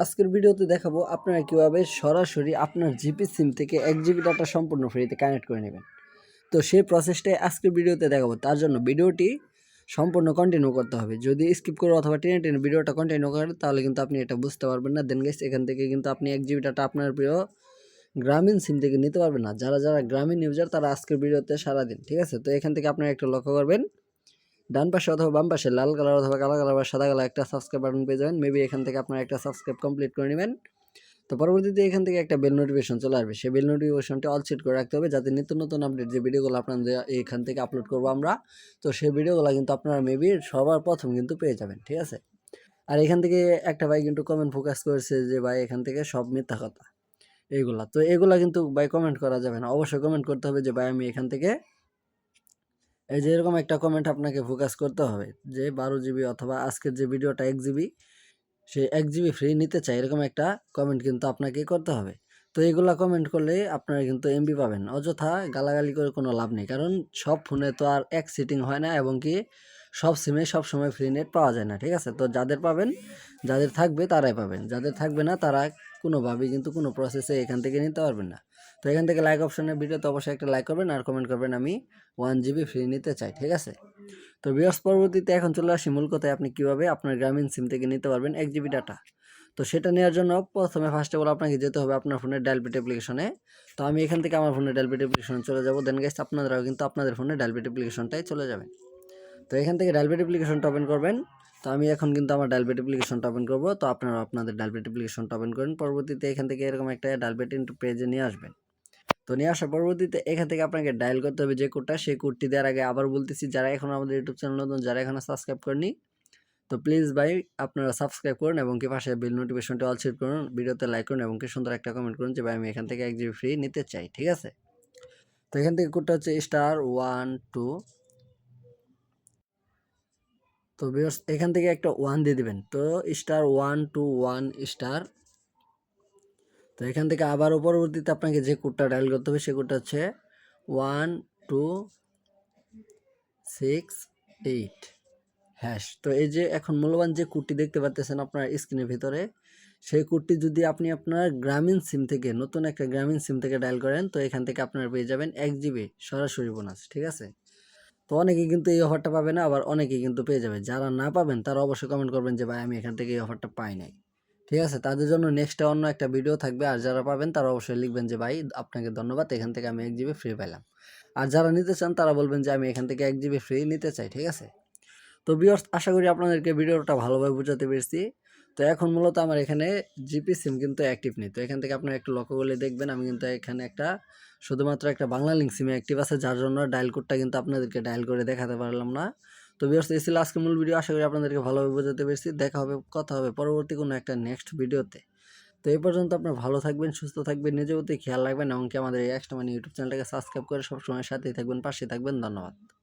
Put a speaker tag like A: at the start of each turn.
A: আজকের ভিডিওতে দেখাবো আপনারা কীভাবে সরাসরি আপনার জিপি সিম থেকে এক জিবি ডাটা সম্পূর্ণ ফ্রিতে কানেক্ট করে নেবেন। তো সেই প্রসেসটাই আজকের ভিডিওতে দেখাবো। তার জন্য ভিডিওটি সম্পূর্ণ কন্টিনিউ করতে হবে। যদি স্কিপ করে অথবা টেনে টেনে ভিডিওটা কন্টিনিউ করেন তাহলে কিন্তু আপনি এটা বুঝতে পারবেন না। দেন গেছে এখান থেকে কিন্তু আপনি এক জিবি ডাটা আপনার প্রিয় গ্রামীণ সিম থেকে নিতে পারবেন না। যারা যারা গ্রামীণ ইউজার তারা আজকের ভিডিওতে সারাদিন ঠিক আছে? তো এখান থেকে আপনারা একটু লক্ষ্য করবেন। ডান পাশে অথবা বাম পাশে লাল কালার অথবা কালো কালার বা সাদা কালার একটা সাবস্ক্রাইব বাটন পেয়ে যাবেন। মেবি এখান থেকে আপনারা একটা সাবস্ক্রাইব কমপ্লিট করে নেবেন। তো পরবর্তীতে এখান থেকে একটা বেল নোটিফিকেশন চলে আসবে। সেই বেল নোটিফিকেশনটা অল সেট করে রাখতে হবে যাতে নিত্য নতুন আপডেট যে ভিডিওগুলো আপনাদের এখান থেকে আপলোড করব আমরা, তো সেই ভিডিওগুলো কিন্তু আপনারা মেবি সবার প্রথম কিন্তু পেয়ে যাবেন, ঠিক আছে? আর এখান থেকে একটা ভাই কিন্তু কমেন্ট ফোকাস করেছে যে ভাই এখান থেকে সব মিথ্যা কথা, এইগুলা। তো এগুলা কিন্তু ভাই কমেন্ট করা যাবে না। অবশ্যই কমেন্ট করতে হবে যে ভাই আমি এখান থেকে এই যে এরকম একটা কমেন্ট আপনাকে ফোকাস করতে হবে যে বারো জিবি অথবা আজকের যে ভিডিওটা এক জিবি সে এক জিবি ফ্রি নিতে চায়, এরকম একটা কমেন্ট কিন্তু আপনাকে করতে হবে। তো এগুলা কমেন্ট করলে আপনারা কিন্তু এমবি পাবেন। অযথা গালাগালি করে কোনো লাভ নেই। কারণ সব ফোনে তো আর এক সিটিং হয় না এবং কি সব সিমে সব সময় ফ্রি নেট পাওয়া যায় না, ঠিক আছে? তো যাদের পাবেন, যাদের থাকবে তারাই পাবেন। যাদের থাকবে না তারা কোনোভাবেই কিন্তু কোনো প্রসেসে এখান থেকে নিতে পারবেন না। তো এখান থেকে লাইক অপশনের ভিডিওতে অবশ্যই একটা লাইক করবেন আর কমেন্ট করবেন আমি ওয়ান জিবি ফ্রি নিতে চাই, ঠিক আছে? তো বিয়ার্স পরবর্তীতে এখন চলে আসি মূল কথায়, আপনি কীভাবে আপনার গ্রামীণ সিম থেকে নিতে পারবেন এক জিবি ডাটা তো সেটা নেওয়ার জন্য প্রথমে ফার্স্ট অফ অল আপনাকে যেতে হবে আপনার ফোনের ডায়ালপিট অ্যাপ্লিকেশনে তো আমি এখান থেকে আমার ফোনের ডায়ালপিট অ্যাপ্লিকেশনে চলে যাব। দেন গেছে আপনারাও কিন্তু আপনাদের ফোনে ডায়ালপিট অ্যাপ্লিকেশনটাই চলে যাবেন। তো এখান থেকে ডায়ালপিট অ্যাপ্লিকেশনটা ওপেন করবেন। তো আমি এখন কিন্তু আমার ডায়ালপিট অ্যাপ্লিকেশনটা ওপেন করব। তো আপনারা আপনাদের ডায়ালপিট অ্যাপ্লিকেশনটা ওপেন করেন। পরবর্তীতে এখান থেকে এরকম একটা ডায়ালপিট ইন্টু পেজে নিয়ে আসবেন। তো নিয়ে আসার পরবর্তীতে এখান থেকে আপনাকে ডায়াল করতে হবে যে কোডটা। সেই কোডটি দেওয়ার আগে আবার বলতেছি, যারা এখন আমাদের ইউটিউব চ্যানেল নতুন, যারা এখনও সাবস্ক্রাইব করেনি তো প্লিজ ভাই আপনারা সাবস্ক্রাইব করুন এবং কি পাশে বিল নোটিফিকেশনটা অল সেট করুন, ভিডিওতে লাইক করুন এবং কি সুন্দর একটা কমেন্ট করুন যে ভাই আমি এখান থেকে এক জিবি ফ্রি নিতে চাই, ঠিক আছে? তো এখান থেকে কোডটা হচ্ছে স্টার ওয়ান টু তো বিকজ এখান থেকে একটা ওয়ান দিয়ে দিবেন। তো star one two one star তো এখান থেকে আবার পরবর্তীতে আপনাকে যে কোডটা ডায়াল করতে হবে, সে কোডটা হচ্ছে one two six eight hash তো এই যে এখন মূল্যবান যে কোডটি দেখতে পাচ্ছেন আপনার স্ক্রিনের ভিতরে, সেই কোডটি যদি আপনি আপনার গ্রামীণ সিম থেকে, নতুন একটা গ্রামীণ সিম থেকে ডায়াল করেন, তো এখান থেকে আপনারা পেয়ে যাবেন এক জিবি সরাসরি বোনাস ঠিক আছে? তো অনেকে কিন্তু এই অফারটা পাবে না, আবার অনেকে কিন্তু পেয়ে যাবে। যারা না পাবেন, তারা অবশ্যই কমেন্ট করবেন যে, ভাই, আমি এখান থেকে এই অফারটা পাই নাই। ঠিক আছে? তাদের জন্য নেক্সটে অন্য একটা ভিডিও থাকবে, আর যারা পাবেন, তারা অবশ্যই লিখবেন যে, ভাই, আপনাকে ধন্যবাদ, এখান থেকে আমি এক জিবি ফ্রি পেলাম আর যারা নিতে চান, তারা বলবেন যে, আমি এখান থেকে এক জিবি ফ্রি নিতে চাই। ঠিক আছে? তো বিয়ার্স আশা করি আপনাদেরকে ভিডিওটা ভালোভাবে বোঝাতে পেরেছি। তো এখন মূলত আমার এখানে জিপি সিম কিন্তু অ্যাক্টিভ নেই। তো এখান থেকে আপনারা একটু লক্ষ্য করলে দেখবেন আমি কিন্তু এখানে একটা শুধুমাত্র একটা বাংলা লিঙ্ক সিমে অ্যাক্টিভ আছে, যার জন্য ডায়াল কোডটা কিন্তু আপনাদেরকে ডায়াল করে দেখাতে পারলাম না। তো বিয়ার্স ছিল আজকে মূল ভিডিও আশা করি আপনাদেরকে ভালোভাবে বোঝাতে পেরেছি। দেখা হবে, কথা হবে পরবর্তী কোনো একটা নেক্সট ভিডিওতে তো এই পর্যন্ত আপনার ভালো থাকবেন, সুস্থ থাকবেন, নিজের প্রতি খেয়াল রাখবেন এমনকি আমাদের এই এক্সট্রা মানে ইউটিউব চ্যানেলটাকে সাবস্ক্রাইব করে সবসময় সাথেই থাকবেন পাশে থাকবেন। ধন্যবাদ।